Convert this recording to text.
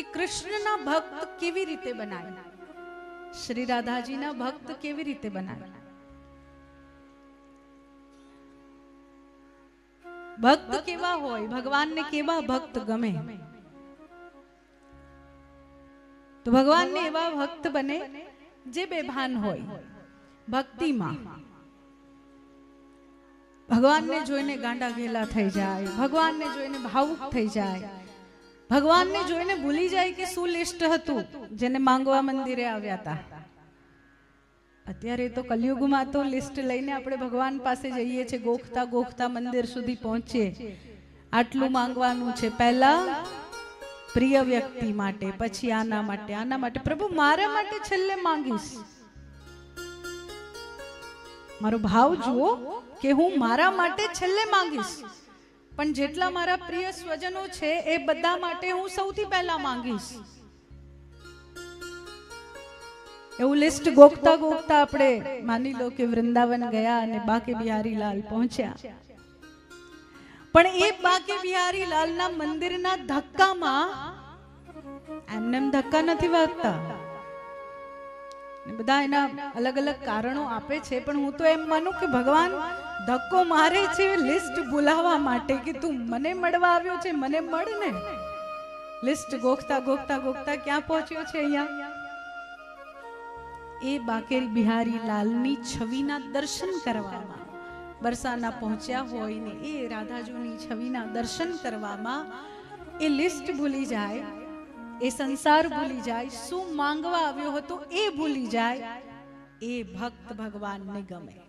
કે કૃષ્ણના ભક્ત કેવી રીતે બનાય? શ્રી રાધાજીના ભક્ત કેવી રીતે બનાય? ભક્ત કેવા હોય? ભગવાનને કેવા ભક્ત ગમે? તો ભગવાનને એવા ભક્ત બને જે બેભાન હોય, ભક્તિમાં. ભગવાનને જોઈને ગાંડા ઘેલા થઈ જાય, ભગવાનને જોઈને ભાવુક થઈ જાય. ભગવાનને જોઈને ભૂલી જાય કે શું લિસ્ટ હતું, જેને માંગવા મંદિરે આવ્યા હતા. અત્યારે તો કલયુગમાં તો લિસ્ટ લઈને આપણે ભગવાન પાસે જઈએ છીએ, ગોખતા ગોખતા મંદિર સુધી પહોંચીએ. આટલું માંગવાનું છે. પહેલા પ્રિય વ્યક્તિ માટે, પછી આના માટે. આના માટે. પ્રભુ, મારા માટે છેલ્લે માંગીશ. મારો ભાવ જુઓ કે હું મારા માટે છેલ્લે માંગીશ. પણ જેટલા મારા પ્રિય સ્વજનો છે એ બધા માટે હું સૌથી પહેલા માંગીશ. એવું લિસ્ટ ગોખતા ગોખતા આપણે માની લો કે વૃંદાવન ગયા અને બાકે બિહારી લાલ પહોંચ્યા. પણ એ બાકે બિહારી લાલના મંદિરના ધક્કામાં એમને એમ ધક્કા નથી વાગતા. બધા એના અલગ અલગ કારણો આપે છે, પણ હું તો એમ માનું કે ભગવાન ધક્કો મારે છે લિસ્ટ બોલાવવા માટે કે તું મને મળવા આવ્યો છે, મને મળ ને. લિસ્ટ ગોખતા ગોખતા ગોખતા ક્યાં પહોંચ્યો છે અહીંયા? એ બાકેરી બિહારી લાલની છવિના દર્શન કરવામાં, બરસાના પહોંચ્યા હોય ને એ રાધાજુની છવિના દર્શન કરવામાં એ લિસ્ટ ભૂલી જાય. એ સંસાર ભૂલી જાય, શું માંગવા આવ્યો હતો એ ભૂલી જાય, એ ભક્ત ભગવાનને ગમે.